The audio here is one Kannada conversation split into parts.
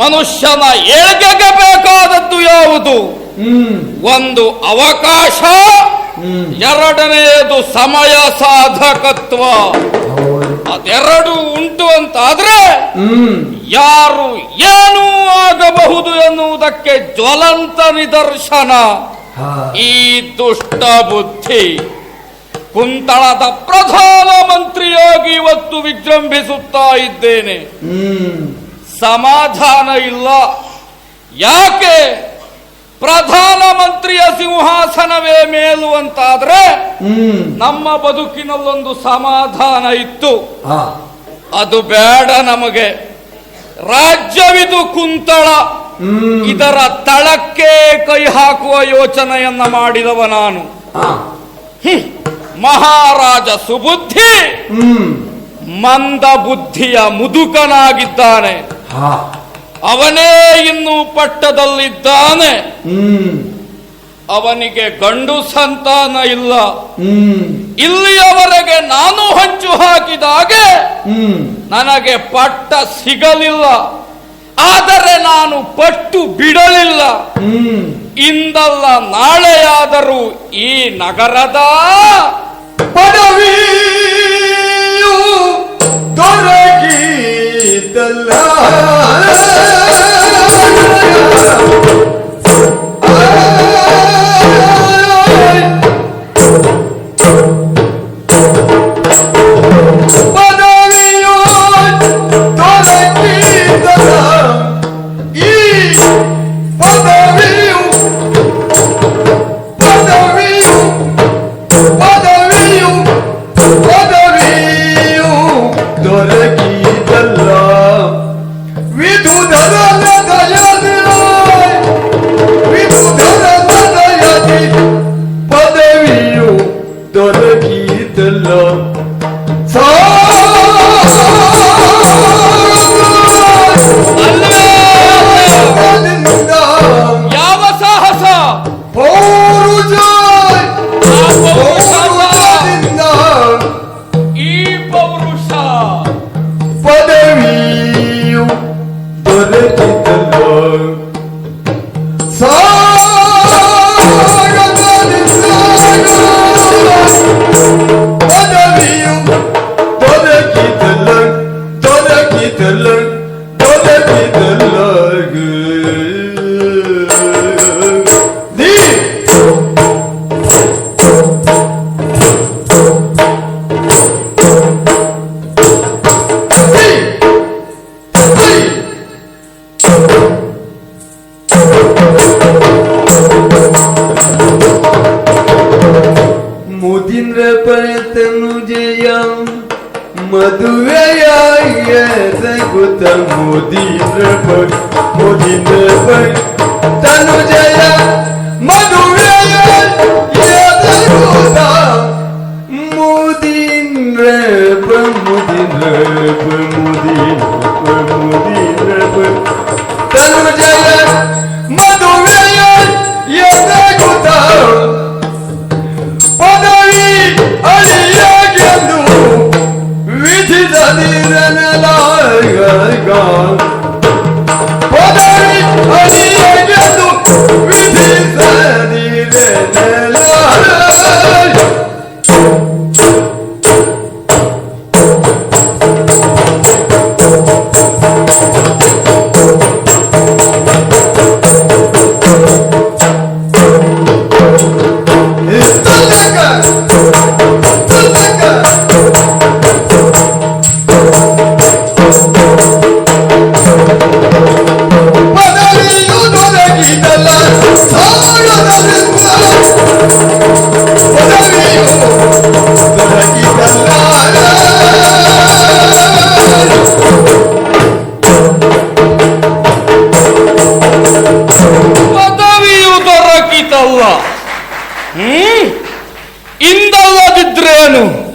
ಮನುಷ್ಯನ ಏಳ್ಗೆಗೆ ಬೇಕಾದದ್ದು ಯಾವುದು? ಒಂದು ಅವಕಾಶ ಎರಡನೆಯದು ಸಮಯ ಸಾಧಕತ್ವ. ಅದೆರಡು ಉಂಟು ಅಂತ ಆದ್ರೆ ಯಾರು ಏನೂ ಆಗಬಹುದು ಎನ್ನುವುದಕ್ಕೆ ಜ್ವಲಂತ ನಿದರ್ಶನ. ಈ ದುಷ್ಟ ಬುದ್ಧಿ. ಕುಂತಳದ ಪ್ರಧಾನ ಮಂತ್ರಿಯಾಗಿ ಇವತ್ತು ವಿಜೃಂಭಿಸುತ್ತಾ ಇದ್ದೇನೆ. ಸಮಾಧಾನ ಇಲ್ಲ. ಯಾಕೆ? ಪ್ರಧಾನ ಮಂತ್ರಿಯ ಸಿಂಹಾಸನವೇ ಮೇಲು ಅಂತಾದ್ರೆ ನಮ್ಮ ಬದುಕಿನಲ್ಲೊಂದು ಸಮಾಧಾನ ಇತ್ತು. ಅದು ಬೇಡ ನಮಗೆ. ರಾಜ್ಯವಿದು ಕುಂತಳ. ಇದರ ತಳಕ್ಕೆ ಕೈ ಹಾಕುವ ಯೋಚನೆಯನ್ನ ಮಾಡಿದವ ನಾನು. ಮಹಾರಾಜ ಸುಬುದ್ಧಿ. ಮಂದ ಬುದ್ಧಿಯ ಮುದುಕನಾಗಿದ್ದಾನೆ. ಅವನೇ ಇನ್ನು ಪಟ್ಟದಲ್ಲಿದ್ದಾನೆ. ಅವನಿಗೆ ಗಂಡು ಸಂತಾನ ಇಲ್ಲ. ಇಲ್ಲಿಯವರೆಗೆ ನಾನು ಹಂಚು ಹಾಕಿದಾಗೆ ನನಗೆ ಪಟ್ಟ ಸಿಗಲಿಲ್ಲ. ಆದರೆ ನಾನು ಪಟ್ಟು ಬಿಡಲಿಲ್ಲ. ಇಂದಲ್ಲ ನಾಳೆಯಾದರೂ ಈ ನಗರದ ಪದವಿಯು ದೊರಕಿತಲ್ಲ ಪದವಿಯು ದೊರಕಿತಲ್ಲ 我的。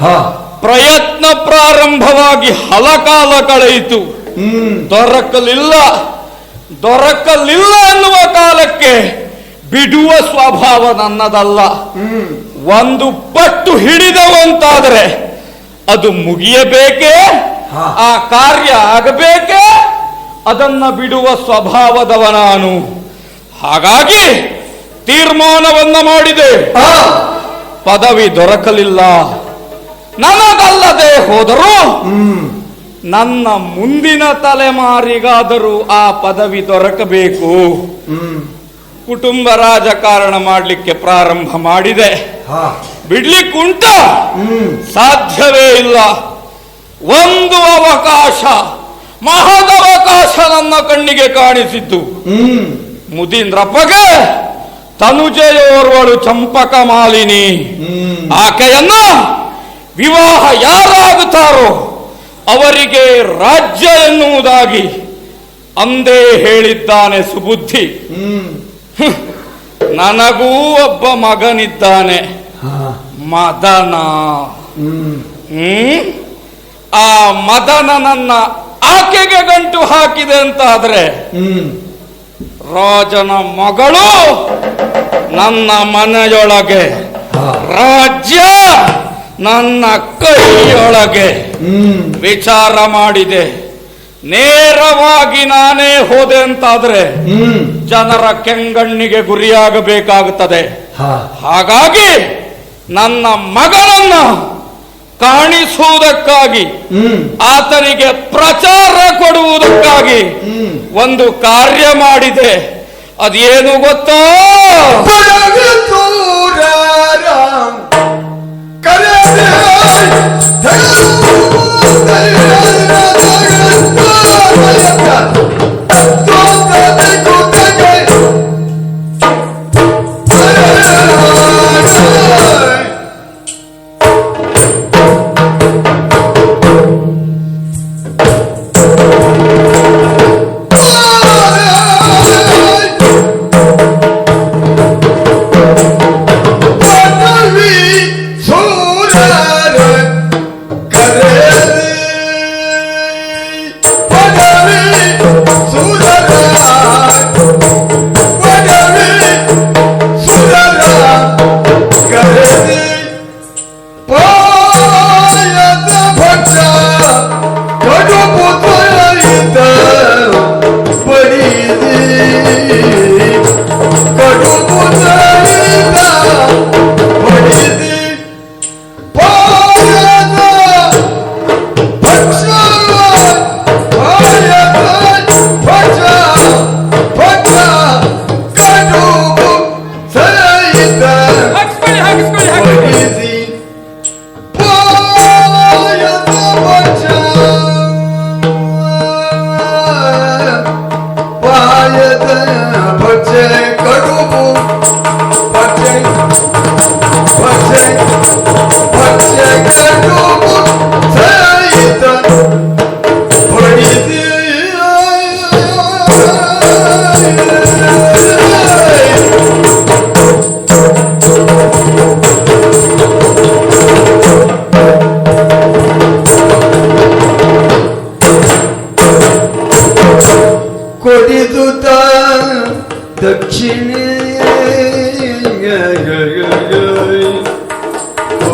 ಹಾ. ಪ್ರಯತ್ನ ಪ್ರಾರಂಭವಾಗಿ ಹಲಕಾಲ ಕಳೆಯಿತು. ದೊರಕಲಿಲ್ಲ. ದೊರಕಲಿಲ್ಲ ಎನ್ನುವ ಕಾಲಕ್ಕೆ ಬಿಡುವ ಸ್ವಭಾವ ನನ್ನದಲ್ಲ. ಒಂದು ಪಟ್ಟು ಹಿಡಿದವಂತಾದರೆ ಅದು ಮುಗಿಯಬೇಕೇ. ಆ ಕಾರ್ಯ ಆಗಬೇಕೇ? ಅದನ್ನ ಬಿಡುವ ಸ್ವಭಾವದವ ನಾನು. ಹಾಗಾಗಿ ತೀರ್ಮಾನವನ್ನ ಮಾಡಿದೆ. ಹಾ. ಪದವಿ ದೊರಕಲಿಲ್ಲ. ನನಗಲ್ಲದೆ ಹೋದರೂ. ನನ್ನ ಮುಂದಿನ ತಲೆಮಾರಿಗಾದರೂ ಆ ಪದವಿ ದೊರಕಬೇಕು. ಕುಟುಂಬ ರಾಜಕಾರಣ ಮಾಡಲಿಕ್ಕೆ ಪ್ರಾರಂಭ ಮಾಡಿದೆ. ಬಿಡ್ಲಿಕ್ಕುಂಟ. ಸಾಧ್ಯವೇ ಇಲ್ಲ. ಒಂದು ಅವಕಾಶ ಮಹದವಕಾಶ ನನ್ನ ಕಣ್ಣಿಗೆ ಕಾಣಿಸಿತು ಮುದೀಂದ್ರಪ್ಪಗೆ ತನುಜೆಯೋರ್ವಳು ಚಂಪಕ ಮಾಲಿನಿ. ಆಕೆಯನ್ನ ವಿವಾಹ ಯಾರಾಗುತ್ತಾರೋ ಅವರಿಗೆ ರಾಜ್ಯ ಎನ್ನುವುದಾಗಿ ಅಂದೇ ಹೇಳಿದ್ದಾನೆ ಸುಬುದ್ಧಿ. ನನಗೂ ಒಬ್ಬ ಮಗನಿದ್ದಾನೆ. ಮದನ. ಆ ಮದನನನ್ನ ಆಕೆಗೆ ಗಂಟು ಹಾಕಿದೆ ಅಂತಾದ್ರೆ ಹ್ಮ್. ರಾಜನ ಮಗಳು ನನ್ನ ಮನೆಯೊಳಗೆ. ರಾಜ್ಯ ನನ್ನ ಕೈಯೊಳಗೆ. ವಿಚಾರ ಮಾಡಿದೆ. ನೇರವಾಗಿ ನಾನೇ ಹೋದೆ ಅಂತಾದ್ರೆ ಜನರ ಕೆಂಗಣ್ಣಿಗೆ ಗುರಿಯಾಗಬೇಕಾಗುತ್ತದೆ. ಹಾಗಾಗಿ ನನ್ನ ಮಗಳನ್ನ ಕಾಣಿಸುವುದಕ್ಕಾಗಿ ಆತನಿಗೆ ಪ್ರಚಾರ ಕೊಡುವುದಕ್ಕಾಗಿ ಒಂದು ಕಾರ್ಯ ಮಾಡಿದೆ. ಅದೇನು ಗೊತ್ತೋ? ಪಡಗ Oh.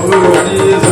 こ的。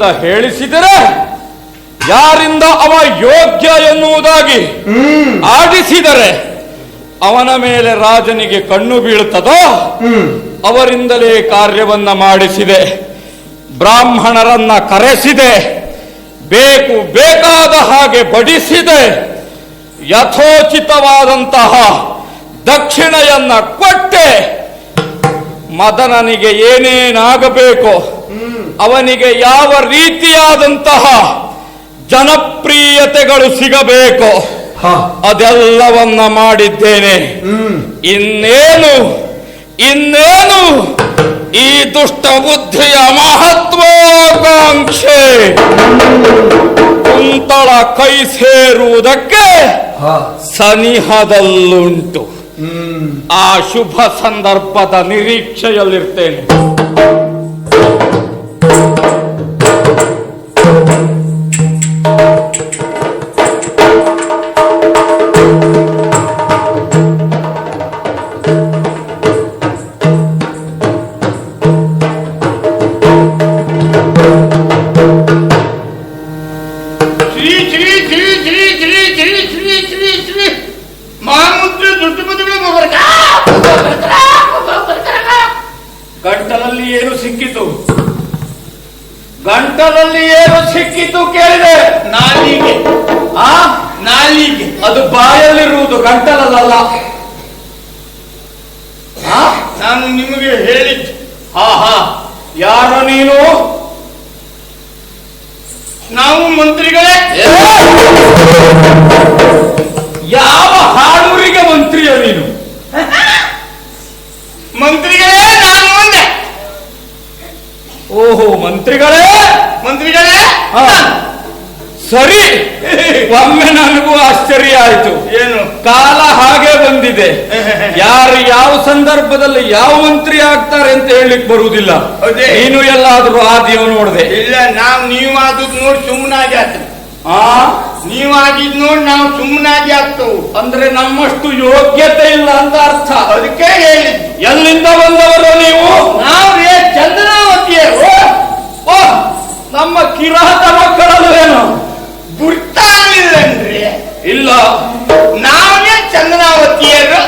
ಯಾರಿಂದ ಹೇಳಿಸಿದರೆ ಯಾರಿಂದ ಅವ ಯೋಗ್ಯ ಎನ್ನುವುದಾಗಿ ಆಡಿಸಿದರೆ ಅವನ ಮೇಲೆ ರಾಜನಿಗೆ ಕಣ್ಣು ಬೀಳುತ್ತದೋ? ಅವರಿಂದಲೇ ಕಾರ್ಯವನ್ನ ಮಾಡಿಸಿದೆ. ಬ್ರಾಹ್ಮಣರನ್ನ ಕರೆಸಿದೆ. ಬೇಕು ಬೇಕಾದ ಹಾಗೆ ಬಡಿಸಿದೆ. ಯಥೋಚಿತವಾದಂತಹ ದಕ್ಷಿಣೆಯನ್ನ ಕೊಟ್ಟೆ. ಮದನನಿಗೆ ಏನೇನಾಗಬೇಕೋ ಅವನಿಗೆ ಯಾವ ರೀತಿಯಾದಂತಹ ಜನಪ್ರಿಯತೆಗಳು ಸಿಗಬೇಕೋ ಅದೆಲ್ಲವನ್ನ ಮಾಡಿದ್ದೇನೆ. ಇನ್ನೇನು ಇನ್ನೇನು ಈ ದುಷ್ಟ ಬುದ್ಧಿಯ ಮಹತ್ವಾಕಾಂಕ್ಷೆ. ಕುಂತಳ ಕೈ ಸೇರುವುದಕ್ಕೆ ಸನಿಹದಲ್ಲುಂಟು. ಆ ಶುಭ ಸಂದರ್ಭದ ನಿರೀಕ್ಷೆಯಲ್ಲಿರ್ತೇನೆ. ಗಂಟಲಲ್ಲಿ ಏನು ಸಿಕ್ಕಿತು ಕೇಳಿದೆ? ನಾಲಿಗೆ. ಆ? ನಾಲಿಗೆ. ಅದು ಬಾಯಲ್ಲಿರುವುದು ಗಂಟಲಲ್ಲ ನಾನು ನಿಮಗೆ ಹೇಳಿದ್ದೆ. ಹಾ ಹಾ ಯಾರು ನೀನು? ನಾವು ಮಂತ್ರಿಗಳೇ. ಯಾವ ಹಾಡೂರಿಗೆ ಮಂತ್ರಿಯ ನೀನು? ಮಂತ್ರಿಗಳೇ ನಾನು ಮುಂದೆ ಓಹೋ ಮಂತ್ರಿಗಳೇ! ಮಂತ್ರಿಗಳೇ ಸರಿ. ಒಮ್ಮೆ ನನಗೂ ಆಶ್ಚರ್ಯ ಆಯ್ತು. ಏನು? ಕಾಲ ಹಾಗೆ ಬಂದಿದೆ. ಯಾರು ಯಾವ ಸಂದರ್ಭದಲ್ಲಿ ಯಾವ ಮಂತ್ರಿ ಆಗ್ತಾರೆ ಅಂತ ಹೇಳಿಕ್ ಬರುವುದಿಲ್ಲ? ನೀನು ಎಲ್ಲಾದ್ರೂ ಆ ದೇವ್ ನೋಡಿದೆ. ಇಲ್ಲ ನಾವು ನೀವು ಆದದ್ ನೋಡಿ ಸುಮ್ಮನಾಗಿ ಆಗ್ತದೆ ಆ? ನೀವಾಗಿದ್ ನೋಡಿ ನಾವು ಸುಮ್ಮನಾಗಿ ಆಗ್ತವು. ಅಂದ್ರೆ ನಮ್ಮಷ್ಟು ಯೋಗ್ಯತೆ ಇಲ್ಲ ಅಂತ ಅರ್ಥ. ಅದಕ್ಕೆ ಹೇಳಿ ಎಲ್ಲಿಂದ ಬಂದವರು ನೀವು? ನಾವು. ನಮ್ಮ ಕಿರಾತ ಮಕ್ಕಳಲ್ಲೂ ಏನು? ಗುರ್ತಾಗಲಿಲ್ಲನ್ರಿ? ಇಲ್ಲ. ನಾವೇ ಚಂದನಾವತಿಯರು.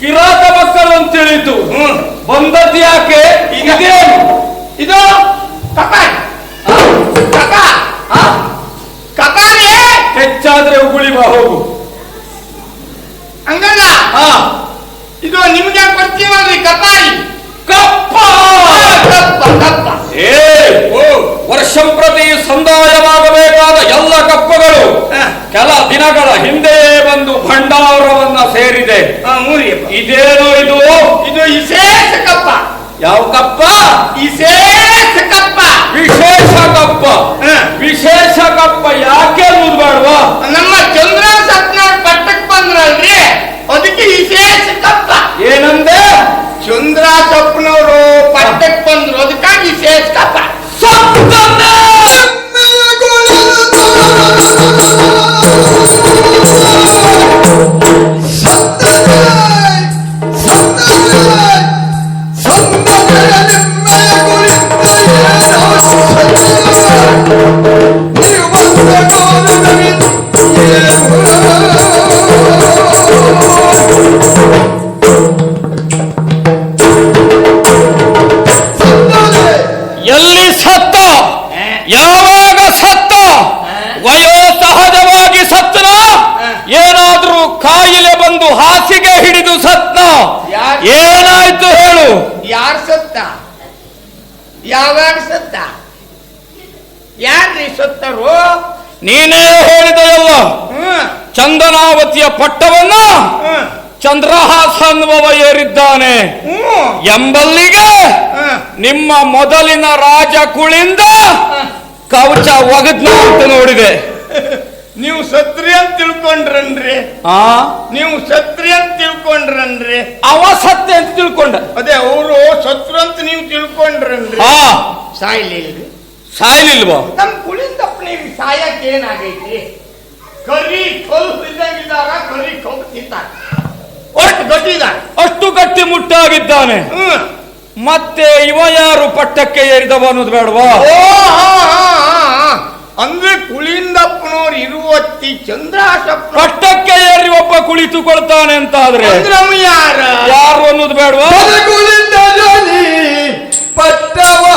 ಕಿರಾತ ಮಕ್ಕಳು ಅಂತ ತಿಳಿತು ಬಂದದ್ದು ಯಾಕೆ? ಇದೇನು? ಇದು ಕಪಾಲ್ ಹೆಚ್ಚಾದ್ರೆ ಉಗುಳಿ ಬಾ ಹೋಗು. ಹಂಗಲ್ಲ. ಇದು ನಿಮ್ಗೆ ಬರ್ತೀವಲ್ರಿ ಕಪಾಲಿ ಕಪ್ಪ ಕಪ್ಪ ಕಪ್ಪ ಏ ಓ ವರ್ಷಂ ಪ್ರತಿ ಸಂದಾಯವಾಗಬೇಕಾದ ಎಲ್ಲ ಕಪ್ಪಗಳು ಹ. ಕೆಲ ದಿನಗಳ ಹಿಂದೆ ಬಂದು ಭಂಡಾರವನ್ನ ಸೇರಿದೆ. ಇದೇನೋ ಇದು? ಇದು ವಿಶೇಷ ಕಪ್ಪ ಯಾವ ಕಪ್ಪ? ವಿಶೇಷ ಕಪ್ಪ ವಿಶೇಷ ಕಪ್ಪ. ವಿಶೇಷ ಕಪ್ಪ ಯಾಕೆ ಬೇಡವಾ ನಮ್ಮ ಚಂದ್ರ ಸತ್ನಾಳ್ ಪಟ್ಟಕ್ ಬಂದ್ರಲ್ರಿ ಅದಕ್ಕೆ ವಿಶೇಷ ಕಪ್ಪ ಏನಂದೆ? ಚಂದ್ರ ಸಪ್ನವರು ಪಟ್ಟಕ್ ಬಂದ್ರು ಅದಕ್ಕಾಗಿ ವಿಶೇಷ ಕಪ್ಪ ಯಾರ್ ಸತ್ತ? ಯಾವಾಗ ಸತ್ತ? ಯಾರ್ರಿ ಸತ್ತರು? ನೀನೇ ಹೇಳಿದೆಯಲ್ಲ ಚಂದನಾವತಿಯ ಪಟ್ಟವನ್ನ ಚಂದ್ರಹಾಸ ಅನ್ನುವವ ಏರಿದ್ದಾನೆ. ಎಂಬಲ್ಲಿಗೆ ನಿಮ್ಮ ಮೊದಲಿನ ರಾಜ ಕುಳಿಂದ ಕವಚ ಒಗದ್ನ ಅಂತ ನೋಡಿದೆ. ನೀವು ಸತ್ರಿ ಅಂತ ತಿಳ್ಕೊಂಡ್ರನ್ರಿ. ಆ? ನೀವು ಸತ್ರಿ ಅಂತ ತಿಳ್ಕೊಂಡ್ರನ್ರಿ. ಅವ ಸತ್ಯ ಅಂತ ತಿಳ್ಕೊಂಡ. ಅದೇ ಅವರು ಸತ್ರು ಅಂತ ನೀವು ತಿಳ್ಕೊಂಡ್ರನ್ರಿ ಹಾ ಸಾಯ್ಲಿಲ್ರಿ. ಸಾಯ್ಲಿಲ್ವಾ? ನಮ್ ಕುಳಿಂದಪ್ಪನಿಗೆ ಸಾಯಕ್ ಏನಾಗೈತಿ? ಕರಿ ಕೊಲ್ಪು ಇದ್ದಂಗಿದ್ದಾಗ ಕರಿ ತಿಂತಾರೆ. ಒಟ್ಟು ಗಟ್ಟಿ ಅಷ್ಟು ಗಟ್ಟಿ ಮುಟ್ಟಾಗಿದ್ದಾನೆ. ಹ್ಮ್. ಮತ್ತೆ ಇವ ಯಾರು ಪಟ್ಟಕ್ಕೆ ಏರಿದವ ಅನ್ನೋದು ಬೇಡವಾ? ಓ ಹಾ, ಹಾ, ಹಾ, ಹಾ. ಅಂದ್ರೆ ಕುಳಿಂದಪ್ಪನವ್ರು ಇರುವತ್ತಿ ಚಂದ್ರಾಶಪ್ಪ ಪಟ್ಟಕ್ಕೆ ಏರಿ ಒಬ್ಬ ಕುಳಿತುಕೊಳ್ತಾನೆ ಅಂತ ಆದ್ರೆ ಚಂದ್ರಮ್ಮ ಯಾರ? ಯಾರು ಅನ್ನೋದು ಬೇಡವಾ? ಜನಿ பட்டவா